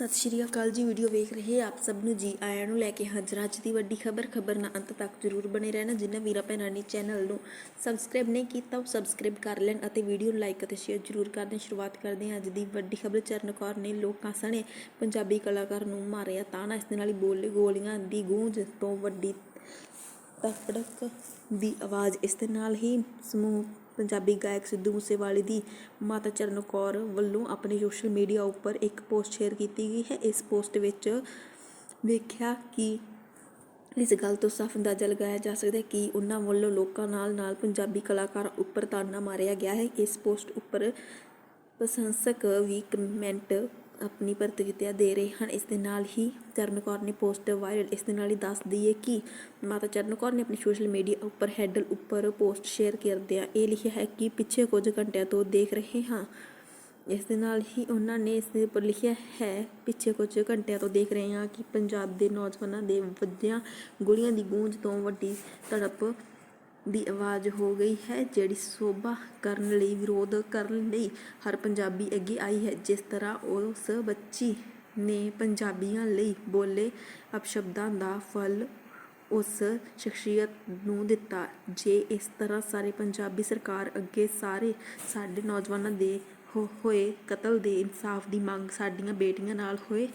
ਸਤਿ ਸ਼੍ਰੀ ਅਕਾਲ ਜੀ, ਵੀਡੀਓ ਵੇਖ ਰਹੇ ਆਪ ਸਭ ਨੂੰ ਜੀ ਆਇਆਂ ਨੂੰ ਲੈ ਕੇ ਹਾਜ਼ਰ ਹਾਂ ਅੱਜ ਦੀ ਵੱਡੀ ਖਬਰ ਖਬਰ ਨਾਲ ਅੰਤ ਤੱਕ ਜ਼ਰੂਰ ਬਣੇ ਰਹਿਣਾ। ਜਿਨ੍ਹਾਂ ਵੀਰਾ ਭੈਣਾਂ ਨੇ ਚੈਨਲ ਨੂੰ ਸਬਸਕ੍ਰਾਈਬ ਨਹੀਂ ਕੀਤਾ, ਉਹ ਸਬਸਕ੍ਰਾਈਬ ਕਰ ਲੈਣ ਅਤੇ ਵੀਡੀਓ ਨੂੰ ਲਾਈਕ ਅਤੇ ਸ਼ੇਅਰ ਜ਼ਰੂਰ ਕਰ ਦੇਣ ਸ਼ੁਰੂਆਤ ਕਰਦੇ ਹਾਂ ਅੱਜ ਦੀ ਵੱਡੀ ਖਬਰ। ਚਰਨ ਕੌਰ ਨੇ ਲੋਕਾਂ ਸਣੇ ਪੰਜਾਬੀ ਕਲਾਕਾਰ ਨੂੰ ਮਾਰਿਆ ਤਾਣਾ। ਇਸ ਦੇ ਨਾਲ ਹੀ ਬੋਲੇ ਗੋਲੀਆਂ ਦੀ ਗੂੰਜ ਤੋਂ ਵੱਡੀ ਤੜਕ ਦੀ ਆਵਾਜ਼, ਇਸ ਦੇ ਨਾਲ ਹੀ ਸਮੂਹ ਪੰਜਾਬੀ ਗਾਇਕ ਸਿੱਧੂ ਮੂਸੇਵਾਲੇ ਦੀ ਮਾਤਾ ਚਰਨ ਕੌਰ ਵੱਲੋਂ ਆਪਣੇ ਸੋਸ਼ਲ ਮੀਡੀਆ ਉੱਪਰ ਇੱਕ ਪੋਸਟ ਸ਼ੇਅਰ ਕੀਤੀ ਗਈ ਹੈ। ਇਸ ਪੋਸਟ ਵਿੱਚ ਵੇਖਿਆ ਕਿ ਇਸ ਗੱਲ ਤੋਂ ਸਾਫ਼ ਅੰਦਾਜ਼ਾ ਲਗਾਇਆ ਜਾ ਸਕਦਾ ਹੈ ਕਿ ਉਹਨਾਂ ਵੱਲੋਂ ਲੋਕਾਂ ਨਾਲ ਨਾਲ ਪੰਜਾਬੀ ਕਲਾਕਾਰ ਉੱਪਰ ਤਾਨਾ ਮਾਰਿਆ ਗਿਆ ਹੈ। ਇਸ ਪੋਸਟ ਉੱਪਰ ਪ੍ਰਸ਼ੰਸਕ ਵੀ ਕਮੈਂਟ ਆਪਣੀ ਪ੍ਰਤੀਕਿਰਿਆ ਦੇ ਰਹੇ ਹਨ। ਇਸ ਦੇ ਨਾਲ ਹੀ ਚਰਨ ਕੌਰ ਨੇ ਪੋਸਟ ਵਾਇਰਲ ਇਸ ਦੇ ਨਾਲ ਹੀ ਦੱਸਦੀ ਹੈ ਕਿ ਮਾਤਾ ਚਰਨ ਕੌਰ ਨੇ ਆਪਣੀ ਸੋਸ਼ਲ ਮੀਡੀਆ ਉੱਪਰ ਹੈਂਡਲ ਉੱਪਰ ਪੋਸਟ ਸ਼ੇਅਰ ਕਰਦਿਆਂ ਇਹ ਲਿਖਿਆ ਹੈ ਕਿ ਪਿੱਛੇ ਕੁਝ ਘੰਟਿਆਂ ਤੋਂ ਦੇਖ ਰਹੇ ਹਾਂ। ਇਸ ਦੇ ਨਾਲ ਹੀ ਉਹਨਾਂ ਨੇ ਇਸ ਦੇ ਉੱਪਰ ਲਿਖਿਆ ਹੈ, ਪਿੱਛੇ ਕੁਝ ਘੰਟਿਆਂ ਤੋਂ ਦੇਖ ਰਹੇ ਹਾਂ ਕਿ ਪੰਜਾਬ ਦੇ ਨੌਜਵਾਨਾਂ ਦੇ ਵੱਜਿਆਂ ਗੋਲੀਆਂ ਦੀ ਗੂੰਜ ਤੋਂ ਵੱਡੀ ਤੜਪ ਦੀ ਆਵਾਜ਼ ਹੋ ਗਈ ਹੈ, ਜਿਹੜੀ ਸੋਭਾ ਕਰਨ ਲਈ, ਵਿਰੋਧ ਕਰਨ ਲਈ ਹਰ ਪੰਜਾਬੀ ਅੱਗੇ ਆਈ ਹੈ। ਜਿਸ ਤਰ੍ਹਾਂ ਉਸ ਬੱਚੀ ਨੇ ਪੰਜਾਬੀਆਂ ਲਈ ਬੋਲੇ ਅਪਸ਼ਬਦਾਂ ਦਾ ਫਲ ਉਸ ਸ਼ਖਸੀਅਤ ਨੂੰ ਦਿੱਤਾ। ਜੇ ਇਸ ਤਰ੍ਹਾਂ ਸਾਰੇ ਪੰਜਾਬੀ ਸਰਕਾਰ ਅੱਗੇ ਸਾਰੇ ਸਾਡੇ ਨੌਜਵਾਨਾਂ ਦੇ ਹੋਏ ਕਤਲ ਦੇ ਇਨਸਾਫ ਦੀ ਮੰਗ ਸਾਡੀਆਂ ਬੇਟੀਆਂ ਨਾਲ ਹੋਏ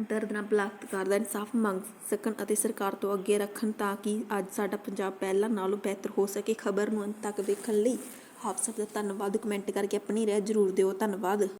ਦਰਦ ਨਾਲ ਬਲਾਤਕਾਰ ਦਾ ਇਨਸਾਫ ਮੰਗ ਸਕਣ ਅਤੇ ਸਰਕਾਰ ਤੋਂ ਅੱਗੇ ਰੱਖਣ ਤਾਂ ਕਿ ਅੱਜ ਸਾਡਾ ਪੰਜਾਬ ਪਹਿਲਾਂ ਨਾਲੋਂ ਬਿਹਤਰ ਹੋ ਸਕੇ। ਖਬਰ ਨੂੰ ਅੰਤ ਤੱਕ ਵੇਖਣ ਲਈ ਆਪ ਸਭ ਦਾ ਧੰਨਵਾਦ। ਕਮੈਂਟ ਕਰਕੇ ਆਪਣੀ ਰਾਏ ਜ਼ਰੂਰ ਦਿਓ। ਧੰਨਵਾਦ।